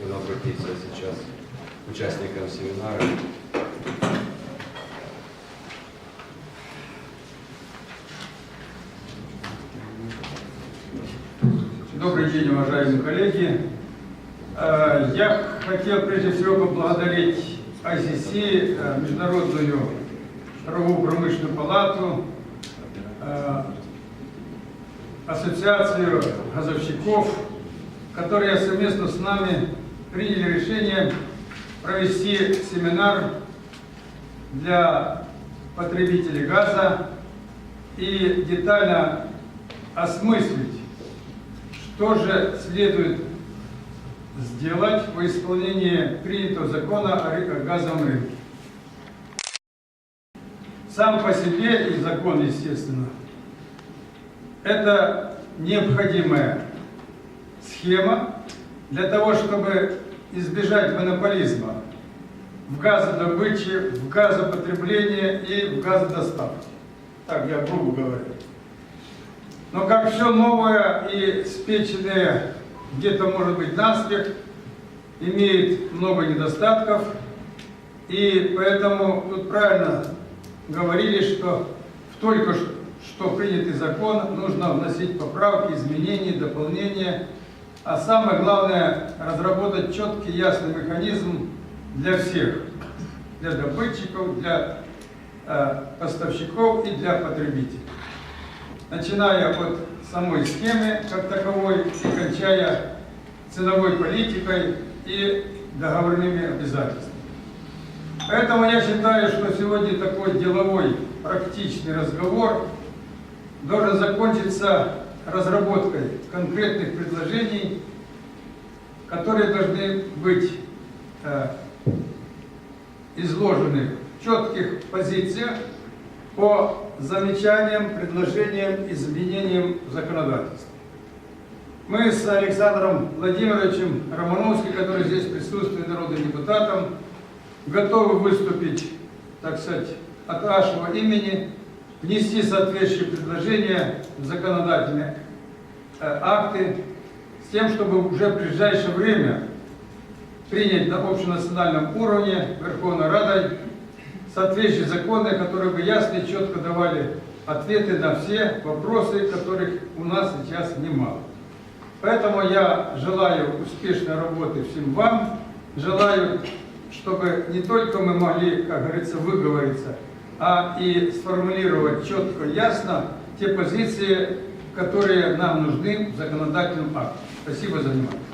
хотел обратиться сейчас к участникам семинара. Добрый день, уважаемые коллеги. Э, Я хотел прежде всего поблагодарить ICC, э, Международную торговую промышленную палату, э, Ассоциацию газовщиков, которые совместно с нами приняли решение провести семинар для потребителей газа и детально осмыслить, что же следует сделать во исполнении принятого закона о газовом рынке. Сам по себе и закон, естественно, это необходимая схема для того, чтобы избежать монополизма в газодобыче, в газопотреблении и в газодоставке. Так я грубо говорю. Но как все новое и спеченное где-то может быть наспех, имеет много недостатков. И поэтому тут правильно говорили, что в только что принятый закон нужно вносить поправки, изменения, дополнения. А самое главное, разработать четкий, ясный механизм для всех. Для добытчиков, для э, поставщиков и для потребителей начиная от самой схемы как таковой и кончая ценовой политикой и договорными обязательствами. Поэтому я считаю, что сегодня такой деловой, практичный разговор должен закончиться разработкой конкретных предложений, которые должны быть э, изложены в четких позициях по замечаниям, предложениям, изменениям в законодательстве. Мы с Александром Владимировичем Романовским, который здесь присутствует народным депутатом, готовы выступить, так сказать, от нашего имени, внести соответствующие предложения в законодательные э, акты с тем, чтобы уже в ближайшее время принять на общенациональном уровне Верховной Радой соответствующие законы, которые бы ясно и четко давали ответы на все вопросы, которых у нас сейчас немало. Поэтому я желаю успешной работы всем вам, желаю, чтобы не только мы могли, как говорится, выговориться, а и сформулировать четко, ясно те позиции, которые нам нужны в законодательном акте. Спасибо за внимание.